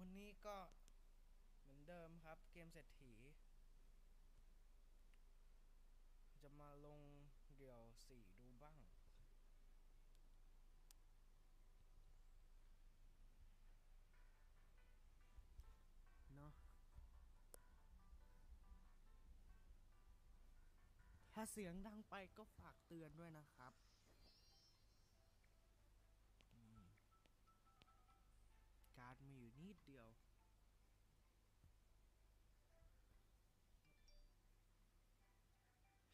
วันนี้ก็เหมือนเดิมครับเกมเศรษฐี จะมาลงเดี่ยวสี่ดูบ้าง เนาะถ้าเสียงดังไปก็ฝากเตือนด้วยนะครับ ดมีอยู่นิดเดียว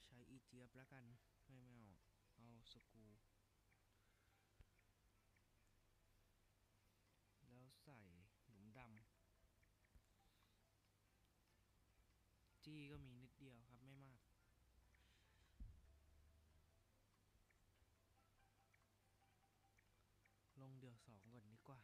ใช้อีเจี๊ยบแล้วกัน ไม่ไม่เอา เอาสกูแล้วใส่หลุมดำจี้ก็มีนิดเดียวครับไม่มาก ลงเดี่ยวสองก่อนดีกว่า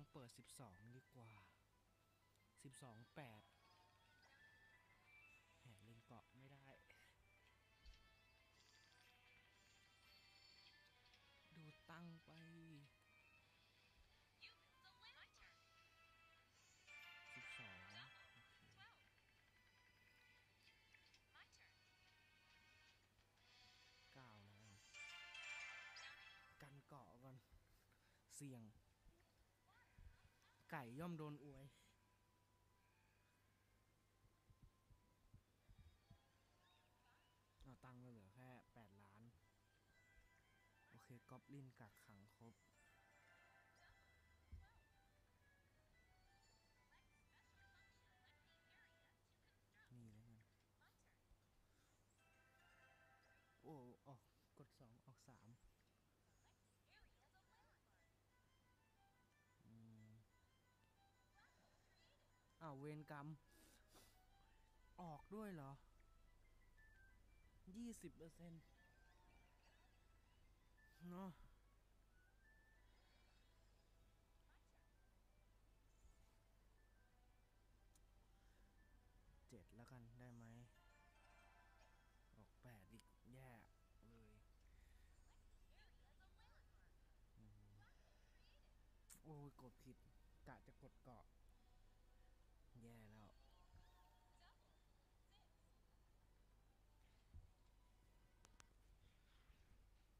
องเปิด 12 ดีกว่า 12 8แหมล่นเกาะไม่ได้ ดูตั้งไป You missed a limb. My turn. 12เค Twelve. My turn. 9แล้วกันเกาะก่อน เสี่ยง ไก่ย่อมโดนอวย เอาตังค์เราเหลือแค่ 8 ล้าน โอเคกอบลินกักขังครบาเวรกรรม ออกด้วยเหรอยี่สิบเปอร์เซ็นต์เนาะเจ็ดแล้วกันได้ไหม ออกแปดอีกแย่เลย Area as a landmark. อืม Created. โอ้ยกดผิดกะจะกดเกาะ แย่แล้ว